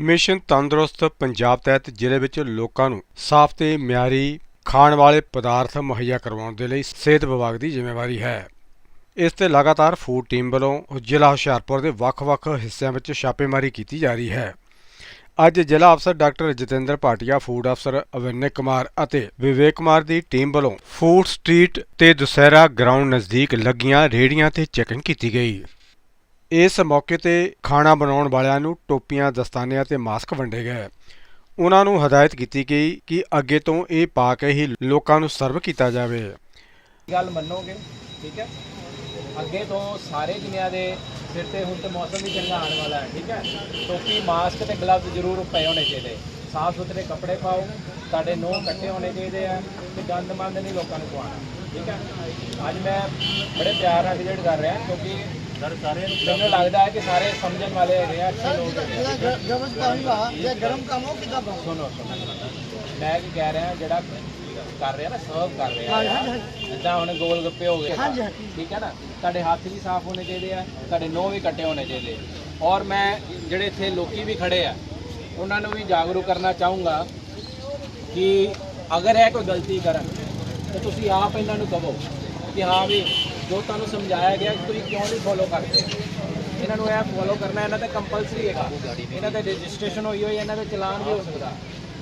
Mission ਤੰਦਰੁਸਤ ਪੰਜਾਬ ਤਹਿਤ ਜ਼ਿਲ੍ਹੇ ਵਿੱਚ ਲੋਕਾਂ ਨੂੰ ਸਾਫ਼ ਤੇ ਮਿਆਰੀ ਖਾਣ ਵਾਲੇ ਪਦਾਰਥ ਮੁਹੱਈਆ ਕਰਵਾਉਣ ਦੇ ਲਈ ਸਿਹਤ ਵਿਭਾਗ ਦੀ ਜ਼ਿੰਮੇਵਾਰੀ ਹੈ। ਇਸ ਤੇ ਲਗਾਤਾਰ ਫੂਡ ਟੀਮ ਵੱਲੋਂ ਜ਼ਿਲ੍ਹਾ ਹੁਸ਼ਿਆਰਪੁਰ ਦੇ ਵੱਖ-ਵੱਖ ਹਿੱਸਿਆਂ ਵਿੱਚ ਛਾਪੇਮਾਰੀ ਕੀਤੀ ਜਾ ਰਹੀ ਹੈ। ਅੱਜ ਜ਼ਿਲ੍ਹਾ ਅਫਸਰ ਡਾਕਟਰ ਜਤਿੰਦਰ ਭਾਟੀਆ, ਫੂਡ ਅਫਸਰ ਅਵਿਨੈ ਕੁਮਾਰ ਅਤੇ ਵਿਵੇਕ ਕੁਮਾਰ ਦੀ ਟੀਮ ਵੱਲੋਂ ਫੂਡ ਸਟਰੀਟ ਤੇ ਦੁਸਹਿਰਾ ਗਰਾਊਂਡ ਨਜ਼ਦੀਕ ਲੱਗੀਆਂ ਰੇਹੜੀਆਂ ਤੇ ਚੈਕਿੰਗ ਕੀਤੀ ਗਈ। ਇਸ ਮੌਕੇ ਤੇ ਖਾਣਾ ਬਣਾਉਣ ਵਾਲਿਆਂ ਨੂੰ ਟੋਪੀਆਂ, ਦਸਤਾਨਿਆਂ ਅਤੇ ਮਾਸਕ ਵੰਡੇ ਗਏ। ਉਹਨਾਂ ਨੂੰ ਹਦਾਇਤ ਕੀਤੀ ਗਈ ਕਿ ਅੱਗੇ ਤੋਂ ਇਹ ਪਾ ਕੇ ਹੀ ਲੋਕਾਂ ਨੂੰ ਸਰਵ ਕੀਤਾ ਜਾਵੇ। ਗੱਲ ਮੰਨੋਗੇ? ਠੀਕ ਹੈ? ਅੱਗੇ ਤੋਂ ਸਾਰੇ ਦੁਨੀਆਂ ਦੇ ਸਿਰ ਤੇ ਹੁਣ ਤੇ ਮੌਸਮ ਵੀ ਚੰਗਾ ਆਉਣ ਵਾਲਾ ਹੈ, ਠੀਕ ਹੈ? ਟੋਪੀ ਮਾਸਕ ਤੇ ਗਲਵਜ਼ ਜ਼ਰੂਰ ਪਏ ਹੋਣੇ ਚਾਹੀਦੇ। ਸਾਫ਼ ਸੁਥਰੇ ਕੱਪੜੇ ਪਾਓ, ਤੁਹਾਡੇ ਨੋਹ ਕੱਟੇ ਹੋਣੇ ਚਾਹੀਦੇ ਆ ਤੇ ਗੰਦ ਮੰਦ ਨਹੀਂ ਲੋਕਾਂ ਨੂੰ ਪਾਉਣਾ ਠੀਕ ਹੈ? ਅੱਜ ਮੈਂ ਬੜੇ ਪਿਆਰ ਨਾਲ ਵਿਜ਼ਿਟ ਕਰ ਰਿਹਾ ਕਿਉਂਕਿ ਮੈਨੂੰ ਲੱਗਦਾ ਹੈ ਕਿ ਸਾਰੇ ਸਮਝਣ ਵਾਲੇ ਹੈਗੇ ਆ ਜੇ ਗਰਮ ਕੰਮ ਹੋ ਕਿਦਾਂ ਸੁਣੋ ਮੈਂ ਕੀ ਕਹਿ ਰਿਹਾ ਜਿਹੜਾ ਕਰ ਰਿਹਾ ਨਾ ਸਰਵ ਕਰ ਰਿਹਾ ਹਾਂਜੀ, ਆ ਹਾਂਜੀ, ਜਿੱਦਾਂ ਹੁਣ ਗੋਲ ਗੱਪੇ ਹੋ ਗਏ। ਹਾਂਜੀ, ਹਾਂਜੀ। ਠੀਕ ਹੈ ਨਾ? ਤੁਹਾਡੇ ਹੱਥ ਵੀ ਸਾਫ਼ ਹੋਣੇ ਚਾਹੀਦੇ ਆ ਤੁਹਾਡੇ ਨੋਹ ਵੀ ਕੱਟੇ ਹੋਣੇ ਚਾਹੀਦੇ। ਔਰ ਮੈਂ ਜਿਹੜੇ ਇੱਥੇ ਲੋਕੀ ਵੀ ਖੜੇ ਆ ਉਹਨਾਂ ਨੂੰ ਵੀ ਜਾਗਰੂਕ ਕਰਨਾ ਚਾਹੂੰਗਾ ਕਿ ਅਗਰ ਇਹ ਕੋਈ ਗਲਤੀ ਕਰਨ ਤਾਂ ਤੁਸੀਂ ਆਪ ਇਹਨਾਂ ਨੂੰ ਕਹੋ ਕਿ ਹਾਂ ਵੀ ਜੋ ਤੁਹਾਨੂੰ ਸਮਝਾਇਆ ਗਿਆ ਕਿ ਤੁਸੀਂ ਕਿਉਂ ਨਹੀਂ ਫੋਲੋ ਕਰਦੇ? ਇਹਨਾਂ ਨੂੰ ਇਹ ਫੋਲੋ ਕਰਨਾ, ਇਹਨਾਂ ਤੇ ਕੰਪਲਸਰੀ ਹੈਗਾ। ਇਹਨਾਂ ਤੇ ਰਜਿਸਟ੍ਰੇਸ਼ਨ ਹੋਈ ਹੋਈ, ਇਹਨਾਂ ਦਾ ਚਲਾਨ ਵੀ ਹੋ ਸਕਦਾ।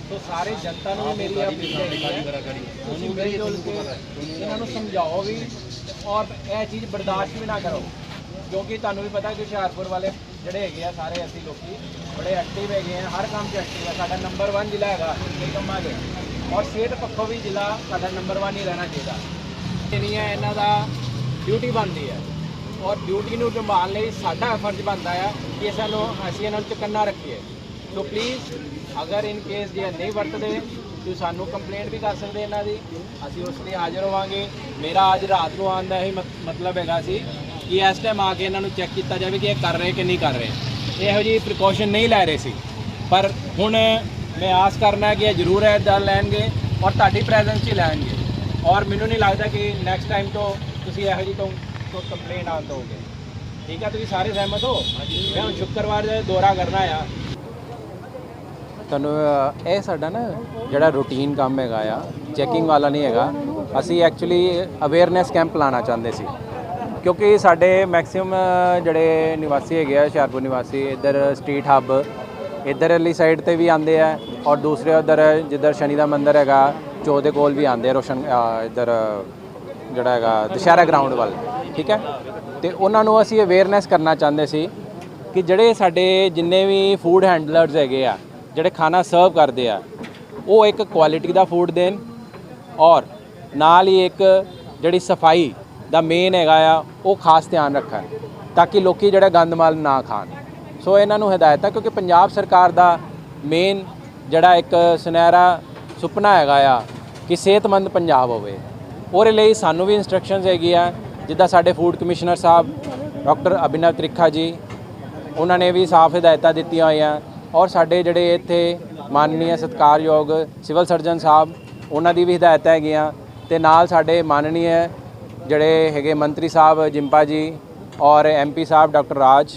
ਸੋ ਸਾਰੇ ਜਨਤਾ ਨੂੰ ਮੇਰੀ ਇਹ ਅਪੀਲ ਹੈ ਤੁਸੀਂ ਮਿਲ ਇਹਨਾਂ ਨੂੰ ਸਮਝਾਓ ਵੀ ਔਰ ਇਹ ਚੀਜ਼ ਬਰਦਾਸ਼ਤ ਵੀ ਨਾ ਕਰੋ। ਕਿਉਂਕਿ ਤੁਹਾਨੂੰ ਵੀ ਪਤਾ ਕਿ ਹੁਸ਼ਿਆਰਪੁਰ ਵਾਲੇ ਜਿਹੜੇ ਹੈਗੇ ਆ, ਸਾਰੇ ਅਸੀਂ ਲੋਕੀ ਬੜੇ ਐਕਟਿਵ ਹੈਗੇ ਆ। ਹਰ ਕੰਮ 'ਚ ਐਕਟਿਵ ਆ। ਸਾਡਾ ਨੰਬਰ 1 ਜ਼ਿਲ੍ਹਾ ਹੈਗਾ ਇਹ ਕੰਮਾਂ 'ਚ। ਔਰ ਸਿਹਤ ਪੱਖੋਂ ਵੀ ਜ਼ਿਲ੍ਹਾ ਸਾਡਾ ਨੰਬਰ 1 ਹੀ ਰਹਿਣਾ ਚਾਹੀਦਾ। ਇਹ ਨਹੀਂ ਹੈ ਇਹਨਾਂ ਦਾ ਡਿਊਟੀ ਬਣਦੀ ਹੈ। ਔਰ ਡਿਊਟੀ ਨੂੰ ਨਿਭਾਉਣ ਲਈ ਸਾਡਾ ਫਰਜ਼ ਬਣਦਾ ਹੈ ਕਿ ਸਾਨੂੰ ਅਸੀਂ ਇਹਨਾਂ ਨੂੰ ਚੁਕੰਨਾ ਰੱਖੀਏ। ਸੋ ਪਲੀਜ਼ ਅਗਰ ਇਨ ਕੇਸ ਜੇ ਨਹੀਂ ਵਰਤਦੇ, ਤੁਸੀਂ ਸਾਨੂੰ ਕੰਪਲੇਂਟ ਵੀ ਕਰ ਸਕਦੇ ਇਹਨਾਂ ਦੀ। ਅਸੀਂ ਉਸ ਲਈ ਹਾਜ਼ਰ ਹੋਵਾਂਗੇ। ਮੇਰਾ ਅੱਜ ਰਾਤ ਨੂੰ ਆਉਣ ਦਾ ਹੀ ਮਤ- ਮਤਲਬ ਹੈਗਾ ਸੀ ਕਿ ਇਸ ਟਾਈਮ ਆ ਕੇ ਇਹਨਾਂ ਨੂੰ ਚੈੱਕ ਕੀਤਾ ਜਾਵੇ ਕਿ ਇਹ ਕਰ ਰਹੇ ਕਿ ਨਹੀਂ ਕਰ ਰਹੇ। ਇਹੋ ਜਿਹੀ ਪ੍ਰੀਕਾਸ਼ਨ ਨਹੀਂ ਲੈ ਰਹੇ ਸੀ। ਪਰ ਹੁਣ ਮੈਂ ਆਸ ਕਰਨਾ ਕਿ ਇਹ ਜ਼ਰੂਰ ਇਹ ਇੱਦਾਂ ਲੈਣਗੇ ਔਰ ਤੁਹਾਡੀ ਪ੍ਰੈਜ਼ੈਂਸ ਹੀ ਲੈਣਗੇ। ਔਰ ਮੈਨੂੰ ਨਹੀਂ ਲੱਗਦਾ ਕਿ ਨੈਕਸਟ ਟਾਈਮ ਤੋਂ ਤੁਸੀਂ ਇਹੋ ਜਿਹੀ ਤੋਂ ਕੰਪਲੇਂਟ ਆਉਣ ਦੋਗੇ ਠੀਕ ਹੈ ਤੁਸੀਂ ਸਾਰੇ ਸਹਿਮਤ ਹੋ? ਮੈਂ ਹੁਣ ਸ਼ੁੱਕਰਵਾਰ ਦਾ ਦੌਰਾ ਕਰਨਾ ਆ। ਤੁਹਾਨੂੰ ਅ, ਇਹ ਸਾਡਾ ਨਾ ਜਿਹੜਾ ਰੂਟੀਨ ਕੰਮ ਹੈਗਾ ਆ ਚੈਕਿੰਗ ਵਾਲਾ ਨਹੀਂ ਹੈਗਾ। ਅਸੀਂ ਐਕਚੁਅਲੀ ਅਵੇਅਰਨੈਸ ਕੈਂਪ ਲਾਣਾ ਚਾਹੁੰਦੇ ਸੀ। ਕਿਉਂਕਿ ਸਾਡੇ ਮੈਕਸਿਮਮ ਜਿਹੜੇ ਨਿਵਾਸੀ ਹੈਗੇ ਆ ਹੁਸ਼ਿਆਰਪੁਰ ਨਿਵਾਸੀ ਇੱਧਰ ਸਟਰੀਟ ਹੱਬ ਇੱਧਰ ਵਾਲੀ ਸਾਈਡ ਤੇ ਵੀ ਆਉਂਦੇ ਆ ਔਰ ਦੂਸਰੇ ਉੱਧਰ ਜਿੱਧਰ ਸ਼ਨੀ ਦਾ ਮੰਦਿਰ ਹੈਗਾ ਚੋ ਦੇ ਕੋਲ ਵੀ ਆਉਂਦੇ ਆ ਰੋਸ਼ਨ ਅ, ਇੱਧਰ ਜਿਹੜਾ ਹੈਗਾ ਦੁਸ਼ਹਿਰਾ ਗਰਾਊਂਡ ਵੱਲ, ਠੀਕ ਹੈ? ਤੇ ਉਹਨਾਂ ਨੂੰ ਅਸੀਂ ਅਵੇਅਰਨੈਸ ਕਰਨਾ ਚਾਹੁੰਦੇ ਸੀ ਕਿ ਜਿਹੜੇ ਸਾਡੇ ਜਿੰਨੇ ਵੀ ਫੂਡ ਹੈਂਡਲਰਸ ਹੈਗੇ ਆ, ਜਿਹੜੇ ਖਾਣਾ ਸਰਵ ਕਰਦੇ ਆ, ਉਹ ਇੱਕ ਕੁਆਲਿਟੀ ਦਾ ਫੂਡ ਦੇਣ ਔਰ ਨਾਲ ਹੀ ਇੱਕ ਜਿਹੜੀ ਸਫ਼ਾਈ ਦਾ ਮੇਨ ਹੈਗਾ ਆ, ਉਹ ਖਾਸ ਧਿਆਨ ਰੱਖਣ ਤਾਂ ਕਿ ਲੋਕੀ ਜਿਹੜਾ ਗੰਦ ਮਾਲ ਨਾ ਖਾਣ। ਸੋ ਇਹਨਾਂ ਨੂੰ ਹਦਾਇਤ ਹੈ ਕਿਉਂਕਿ ਪੰਜਾਬ ਸਰਕਾਰ ਦਾ ਮੇਨ ਜਿਹੜਾ ਇੱਕ ਸੁਨਹਿਰਾ ਸੁਪਨਾ ਹੈਗਾ ਆ ਕਿ ਸਿਹਤਮੰਦ ਪੰਜਾਬ ਹੋਵੇ। ਉਹਦੇ ਲਈ ਸਾਨੂੰ ਵੀ ਇਨਸਟਰਕਸ਼ਨਸ ਹੈਗੀ ਆ, ਜਿੱਦਾਂ ਸਾਡੇ ਫੂਡ ਕਮਿਸ਼ਨਰ ਸਾਹਿਬ ਡਾਕਟਰ ਅਭਿਨਵ ਤ੍ਰਿਖਾ ਜੀ, ਉਹਨਾਂ ਨੇ ਵੀ ਸਾਫ਼ ਹਦਾਇਤਾਂ ਦਿੱਤੀਆਂ ਹੋਈਆਂ। ਔਰ ਸਾਡੇ ਜਿਹੜੇ ਇੱਥੇ ਮਾਨਨੀय ਸਤਿਕਾਰਯੋਗ ਸਿਵਲ ਸਰਜਨ ਸਾਹਿਬ, ਉਹਨਾਂ ਦੀ ਵੀ ਹਦਾਇਤਾਂ ਹੈਗੀਆਂ। ਤੇ ਨਾਲ ਸਾਡੇ ਮਾਨਨੀय ਜਿਹੜੇ ਹੈਗੇ ਮੰਤਰੀ ਸਾਹਿਬ ਜਿੰਪਾ ਜੀ ਔਰ ਐਮਪੀ ਸਾਹਿਬ ਡਾਕਟਰ ਰਾਜ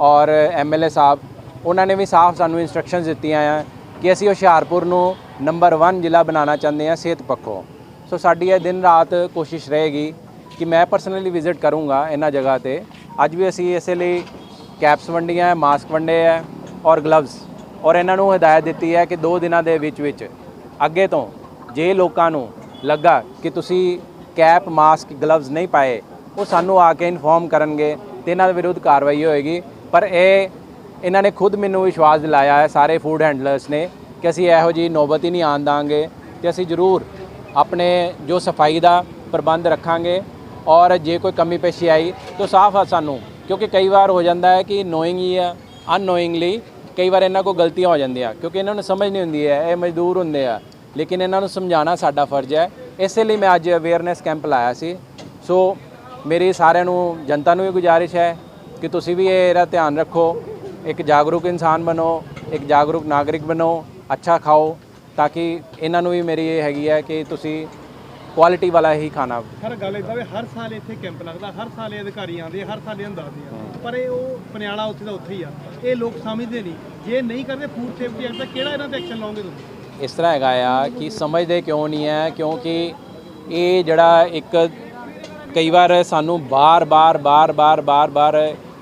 ਔਰ ਐਮਐਲਏ ਸਾਹਿਬ, ਉਹਨਾਂ ਨੇ ਵੀ ਸਾਫ਼ ਸਾਨੂੰ ਇਨਸਟਰਕਸ਼ਨਸ ਦਿੱਤੀਆਂ ਆ ਕਿ ਅਸੀਂ ਹੁਸ਼ਿਆਰਪੁਰ ਨੂੰ ਨੰਬਰ 1 ਜ਼ਿਲ੍ਹਾ ਬਣਾਉਣਾ ਚਾਹੁੰਦੇ ਹਾਂ ਸਿਹਤ ਪੱਖੋਂ। ਸੋ ਸਾਡੀ ਇਹ ਦਿਨ ਰਾਤ ਕੋਸ਼ਿਸ਼ ਰਹੇਗੀ ਕਿ ਮੈਂ ਪਰਸਨਲੀ ਵਿਜ਼ਿਟ ਕਰੂੰਗਾ ਇਹਨਾਂ ਜਗ੍ਹਾ ਤੇ। ਅੱਜ ਵੀ ਅਸੀਂ ਇਸੇ ਲਈ ਕੈਪਸ ਵੰਡੀਆਂ ਮਾਸਕ ਵੰਡੇ ਹੈ ਔਰ ਗਲਵਸ ਔਰ ਇਹਨਾਂ ਨੂੰ ਹਦਾਇਤ ਦਿੱਤੀ ਹੈ ਕਿ 2 ਦਿਨਾਂ ਦੇ ਵਿੱਚ ਵਿੱਚ ਅੱਗੇ ਤੋਂ ਜੇ ਲੋਕਾਂ ਨੂੰ ਲੱਗਾ ਕਿ ਤੁਸੀਂ ਕੈਪ ਮਾਸਕ ਗਲਵਸ ਨਹੀਂ ਪਾਏ, ਉਹ ਸਾਨੂੰ ਆ ਕੇ ਇਨਫੋਰਮ ਕਰਨਗੇ ਤੇ ਇਹਨਾਂ ਦੇ ਵਿਰੁੱਧ ਕਾਰਵਾਈ ਹੋਏਗੀ। ਪਰ ਇਹ, ਇਹਨਾਂ ਨੇ ਖੁਦ ਮੈਨੂੰ ਵਿਸ਼ਵਾਸ ਦਿਲਾਇਆ ਹੈ, ਸਾਰੇ ਫੂਡ ਹੈਂਡਲਰਸ ਨੇ, ਕਿ ਅਸੀਂ ਇਹੋ ਜੀ ਨੌਬਤ ਹੀ ਨਹੀਂ ਆਉਣ ਦਾਂਗੇ ਤੇ ਅਸੀਂ ਜ਼ਰੂਰ ਆਪਣੇ ਜੋ ਸਫ਼ਾਈ ਦਾ ਪ੍ਰਬੰਧ ਰੱਖਾਂਗੇ ਔਰ ਜੇ ਕੋਈ ਕਮੀ ਪੇਸ਼ੀ ਆਈ ਤਾਂ ਸਾਫ਼ ਆ ਸਾਨੂੰ, ਕਿਉਂਕਿ ਕਈ ਵਾਰ ਹੋ ਜਾਂਦਾ ਹੈ ਕਿ ਨੋਇੰਗ ਹੀ ਆ ਅਨਨੋਇੰਗਲੀ ਕਈ ਵਾਰ ਇਹਨਾਂ ਕੋਲ ਗਲਤੀਆਂ ਹੋ ਜਾਂਦੀਆਂ, ਕਿਉਂਕਿ ਇਹਨਾਂ ਨੂੰ ਸਮਝ ਨਹੀਂ ਹੁੰਦੀ ਹੈ, ਇਹ ਮਜ਼ਦੂਰ ਹੁੰਦੇ ਆ, ਲੇਕਿਨ ਇਹਨਾਂ ਨੂੰ ਸਮਝਾਉਣਾ ਸਾਡਾ ਫਰਜ਼ ਹੈ। ਇਸੇ ਲਈ ਮੈਂ ਅੱਜ ਅਵੇਅਰਨੈਸ ਕੈਂਪ ਲਾਇਆ ਸੀ। ਸੋ ਮੇਰੀ ਸਾਰਿਆਂ ਨੂੰ, ਜਨਤਾ ਨੂੰ ਵੀ ਗੁਜ਼ਾਰਿਸ਼ ਹੈ ਕਿ ਤੁਸੀਂ ਵੀ ਇਹਦਾ ਧਿਆਨ ਰੱਖੋ, ਇੱਕ ਜਾਗਰੂਕ ਇਨਸਾਨ ਬਣੋ, ਇੱਕ ਜਾਗਰੂਕ ਨਾਗਰਿਕ ਬਣੋ, ਅੱਛਾ ਖਾਓ ਤਾਂ ਕਿ ਇਹਨਾਂ ਨੂੰ ਵੀ ਮੇਰੀ ਇਹ ਹੈਗੀ ਹੈ ਕਿ ਤੁਸੀਂ ਕੁਆਲਿਟੀ ਵਾਲਾ ਹੀ ਖਾਣਾ ਹਰ ਗੱਲ ਇਦਾਂ ਵੀ ਹਰ ਸਾਲ ਇੱਥੇ ਕੈਂਪ ਲੱਗਦਾ ਹਰ ਸਾਲ ਇਹ ਅਧਿਕਾਰੀ ਆਉਂਦੇ ਹਰ ਸਾਲ ਇਹ ਦੱਸਦੇ ਆ। ਪਰ ਇਹ ਉਹ ਪਨਿਆਲਾ ਉੱਥੇ ਦਾ ਉੱਥੇ ਹੀ ਆ। ਇਹ ਲੋਕ ਸਮਝਦੇ ਨਹੀਂ। ਜੇ ਨਹੀਂ ਕਰਦੇ ਫੂਡ ਸੇਫਟੀ ਐਕਟ ਦਾ ਕਿਹੜਾ ਇਹਨਾਂ ਤੇ ਐਕਸ਼ਨ ਲਓਗੇ ਤੁਸੀਂ? ਇਸ ਤਰ੍ਹਾਂ ਹੈਗਾ ਆ ਕਿ ਸਮਝਦੇ ਕਿਉਂ ਨਹੀਂ ਹੈ? ਕਿਉਂਕਿ ਇਹ ਜਿਹੜਾ ਇੱਕ ਕਈ ਵਾਰ ਸਾਨੂੰ ਬਾਰ-ਬਾਰ ਬਾਰ-ਬਾਰ ਬਾਰ-ਬਾਰ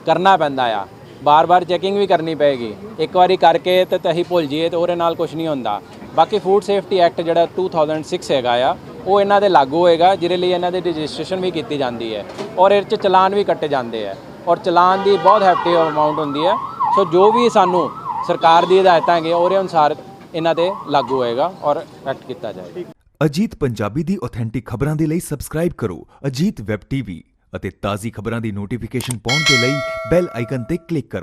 ਕਰਨਾ ਪੈਂਦਾ ਆ। ਬਾਰ-ਬਾਰ ਚੈਕਿੰਗ ਵੀ ਕਰਨੀ ਪਏਗੀ। ਇੱਕ ਵਾਰੀ ਕਰਕੇ ਤੇ ਅਸੀਂ ਭੁੱਲ ਜਾਈਏ ਤੇ ਉਹਦੇ ਨਾਲ ਕੁਝ ਨਹੀਂ ਹੁੰਦਾ। ਬਾਕੀ ਫੂਡ ਸੇਫਟੀ ਐਕਟ ਜਿਹੜਾ 2006 ਹੈਗਾ ਆ, ਉਹ ਇਹਨਾਂ ਦੇ ਲਾਗੂ ਹੋਏਗਾ, ਜਿਹਦੇ ਲਈ ਇਹਨਾਂ ਦੀ ਰਜਿਸਟ੍ਰੇਸ਼ਨ ਵੀ ਕੀਤੀ ਜਾਂਦੀ ਹੈ ਔਰ ਇਹਦੇ 'ਚ ਚਲਾਨ ਵੀ ਕੱਟੇ ਜਾਂਦੇ ਆ ਔਰ ਚਲਾਨ ਦੀ ਬਹੁਤ ਹੈਫਟੀ ਅਮਾਉਂਟ ਹੁੰਦੀ ਹੈ। ਸੋ ਜੋ ਵੀ ਸਾਨੂੰ ਸਰਕਾਰ ਦੀ ਹਦਾਇਤਾਂ ਹੈਗੇ ਉਹਦੇ ਅਨੁਸਾਰ ਇਹਨਾਂ ਤੇ ਲਾਗੂ ਹੋਏਗਾ ਔਰ ਐਕਟ ਕੀਤਾ ਜਾਏਗਾ। ਅਜੀਤ ਪੰਜਾਬੀ ਦੀ ਆਥੈਂਟਿਕ ਖਬਰਾਂ ਦੇ ਲਈ ਸਬਸਕ੍ਰਾਈਬ ਕਰੋ ਅਜੀਤ ਵੈਬ ਟੀਵੀ ਅਤੇ ਤਾਜ਼ੀ ਖਬਰਾਂ ਦੀ ਨੋਟੀਫਿਕੇਸ਼ਨ ਪਾਉਣ ਦੇ ਲਈ ਬੈਲ ਆਈਕਨ ਤੇ ਕਲਿੱਕ ਕਰੋ।